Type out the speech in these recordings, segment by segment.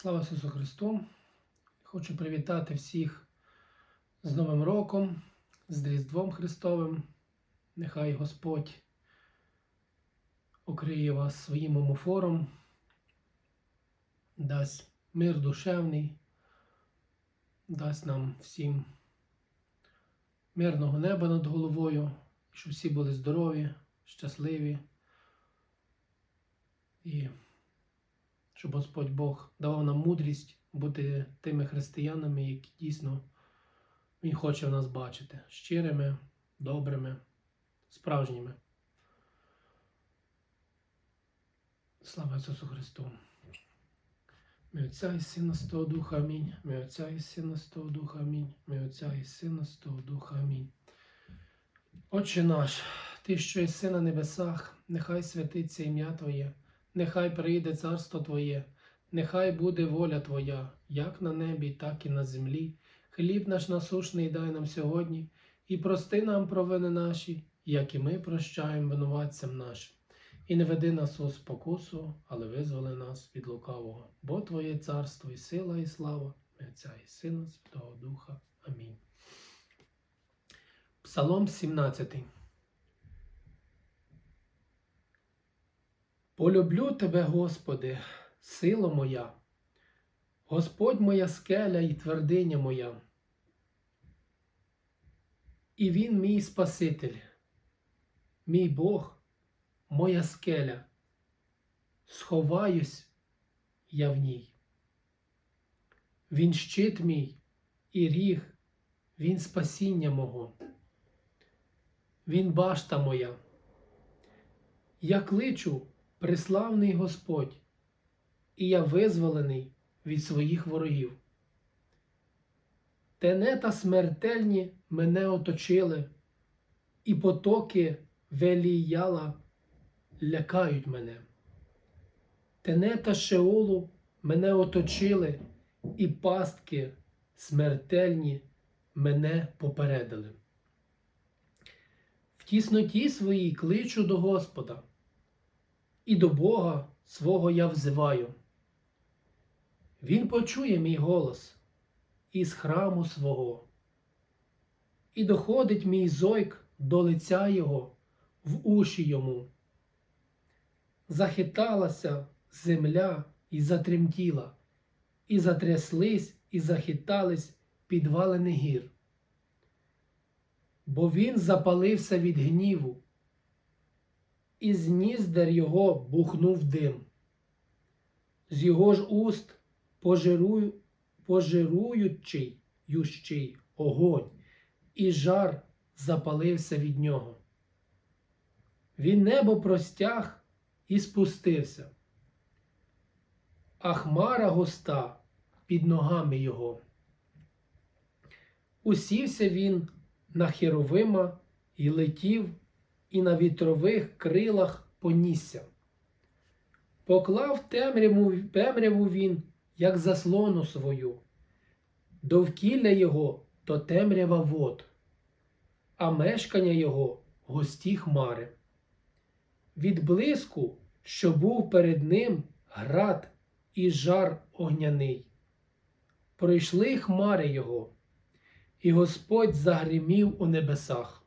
Слава Ісусу Христу! Хочу привітати всіх з Новим роком, з Різдвом Христовим. Нехай Господь укриє вас своїм омофором, дасть мир душевний, дасть нам всім мирного неба над головою, щоб всі були здорові, щасливі. І щоб Господь Бог давав нам мудрість бути тими християнами, які дійсно Він хоче в нас бачити щирими, добрими, справжніми. Слава Ісусу Христу! Ми Отця і Сина з того Духа Амінь. Ми Отця і Сина з того Духа Амінь. Ми Отця і Сина з того Духа Амінь. Отче наш, Ти, що єси на небесах, нехай святиться ім'я Твоє. Нехай прийде царство Твоє, нехай буде воля Твоя, як на небі, так і на землі. Хліб наш насушний дай нам сьогодні, і прости нам провини наші, як і ми прощаємо винуватцям нашим. І не веди нас у спокусу, але визволи нас від лукавого, бо Твоє царство і сила, і слава, і Отця і Сина, Святого Духа. Амінь. Псалом 17. Полюблю тебе, Господи, сила моя, Господь моя скеля і твердиня моя. І Він мій Спаситель, мій Бог, моя скеля, сховаюсь я в ній. Він щит мій і ріг, Він спасіння мого, Він башта моя. Я кличу Преславний Господь, і я визволений від своїх ворогів. Тенета смертельні мене оточили, і потоки веліяла лякають мене. Тенета Шеолу мене оточили, і пастки смертельні мене попередили. В тісноті своїй кличу до Господа і до Бога свого я взиваю. Він почує мій голос із храму свого, і доходить мій зойк до лиця Його в уші йому. Захиталася земля і затремтіла, і затряслись, і захитались підвалини гір. Бо він запалився від гніву і з ніздер його бухнув дим. З його ж уст пожирую, пожируючий ющий огонь, і жар запалився від нього. Він небо простяг і спустився, а хмара густа під ногами його. Усівся він на херовима і летів і на вітрових крилах понісся. Поклав темряву, темряву він, як заслону свою, довкілля його то темрява вод, а мешкання його густі хмари. Від блиску, що був перед ним град і жар огняний. Пройшли хмари його, і Господь загримів у небесах.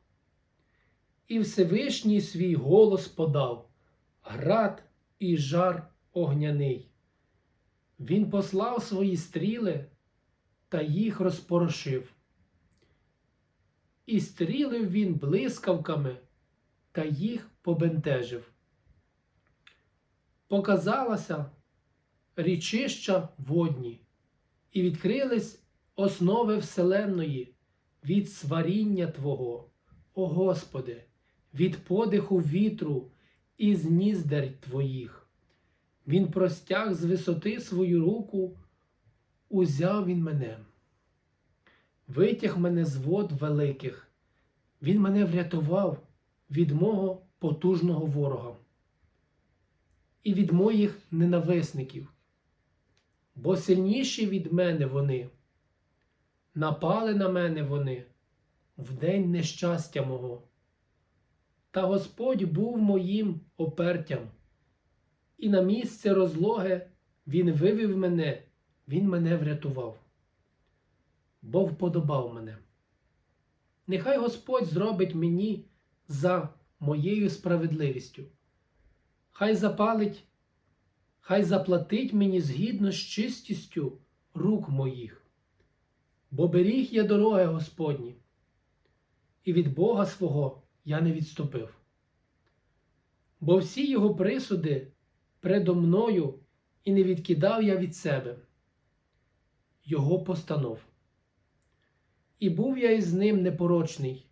І Всевишній свій голос подав град і жар огняний. Він послав свої стріли та їх розпорошив. І стрілив він блискавками та їх побентежив. Показалася річища водні, і відкрились основи Вселенної від сваріння Твого, о Господи! Від подиху вітру і з ніздер твоїх. Він простяг з висоти свою руку, узяв він мене, витяг мене з вод великих, він мене врятував від мого потужного ворога і від моїх ненависників, бо сильніші від мене вони, напали на мене вони в день нещастя мого. Та Господь був моїм опертям, і на місце розлоги Він вивів мене Він мене врятував, бо вподобав мене. Нехай Господь зробить мені за моєю справедливістю. Хай запалить, хай заплатить мені згідно з чистістю рук моїх, бо беріг я дороги Господні, і від Бога свого я не відступив. Бо всі його присуди предо мною і не відкидав я від себе його постанов. І був я із ним непорочний,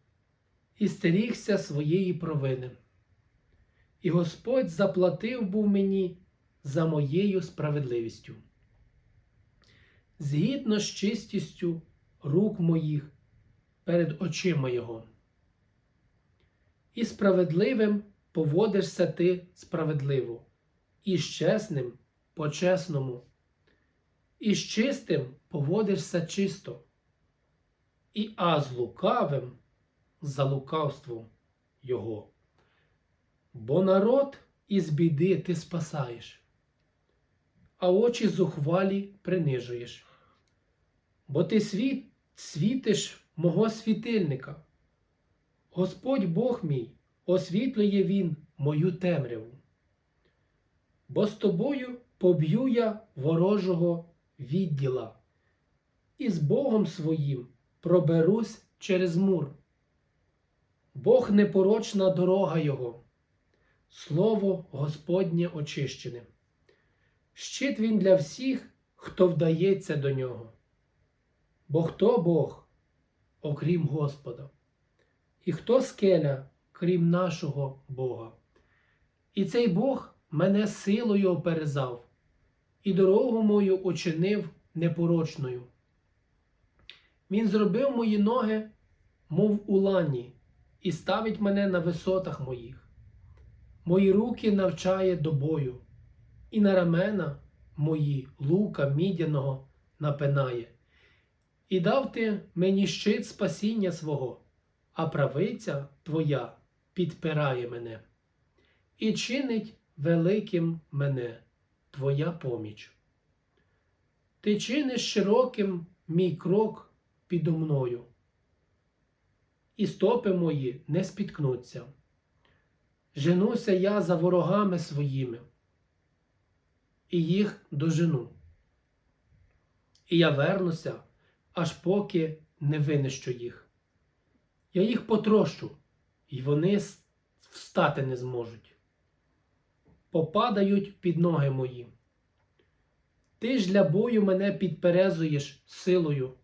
і стерігся своєї провини. І Господь заплатив був мені за моєю справедливістю. Згідно з чистістю рук моїх перед очима Його. І справедливим поводишся ти справедливо, і з чесним по чесному, і з чистим поводишся чисто, і а з лукавим за лукавством Його. Бо народ із біди ти спасаєш, а очі зухвалі принижуєш. Бо ти світ, світиш мого світильника. Господь Бог мій, освітлює Він мою темряву. Бо з тобою поб'ю я ворожого відділа, і з Богом своїм проберусь через мур. Бог непорочна дорога Його, Слово Господнє очищене. Щит він для всіх, хто вдається до нього. Бо хто Бог, окрім Господа, і хто скеля, крім нашого Бога? І цей Бог мене силою оперезав, і дорогу мою очинив непорочною. Він зробив мої ноги, мов у лані, і ставить мене на висотах моїх. Мої руки навчає до бою, і на рамена мої лука мідяного напинає. І дав ти мені щит спасіння свого, а правиця твоя підпирає мене, і чинить великим мене твоя поміч. Ти чиниш широким мій крок підо мною, і стопи мої не спіткнуться. Женуся я за ворогами своїми, і їх дожену. І я вернуся, аж поки не винищу їх. Я їх потрощу, і вони встати не зможуть. Попадають під ноги мої. Ти ж для бою мене підперезуєш силою,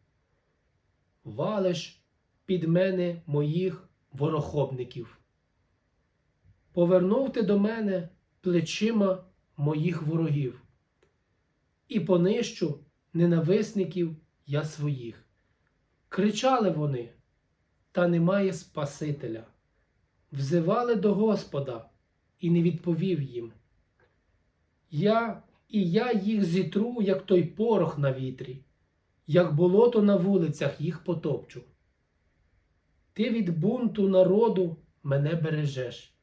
валиш під мене моїх ворохобників. Повернув ти до мене плечима моїх ворогів, і понищу ненависників я своїх. Кричали вони, та немає Спасителя, взивали до Господа і не відповів їм. Я і я їх зітру, як той порох на вітрі, як болото на вулицях їх потопчу. Ти від бунту народу мене бережеш.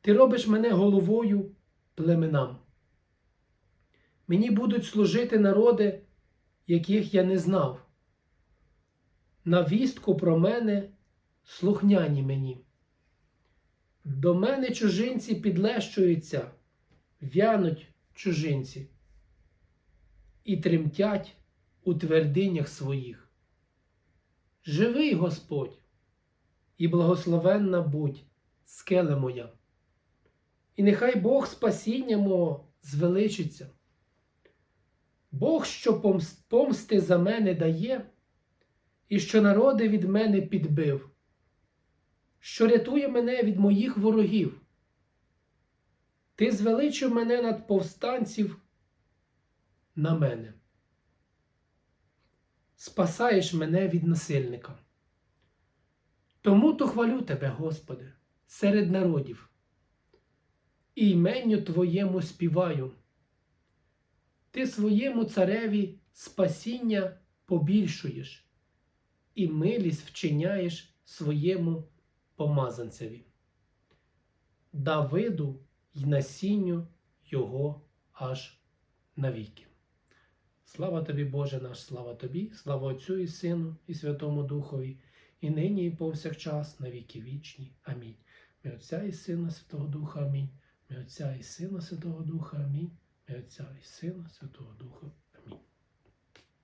Ти робиш мене головою племенам. Мені будуть служити народи, яких я не знав. На вістку про мене слухняні мені. До мене чужинці підлещуються, в'януть чужинці і тремтять у твердинях своїх. Живий Господь, і благословенна будь скеле моя. І нехай Бог спасіння мого звеличиться. Бог, що помсти за мене дає, і що народи від мене підбив, що рятує мене від моїх ворогів. Ти звеличив мене над повстанців на мене. Спасаєш мене від насильника. Тому то хвалю тебе, Господи, серед народів і іменню Твоєму співаю. Ти своєму цареві спасіння побільшуєш і милість вчиняєш своєму помазанцеві, Давиду й насінню його аж навіки. Слава тобі, Боже наш, слава тобі, слава Отцю і Сину, і Святому Духові, і нині, і повсякчас, на віки вічні. Амінь. Ми Отця і Сина, Святого Духа, Амінь. Ми Отця і Сина, Святого Духа, Амінь. Ми Отця і Сина, Святого Духа.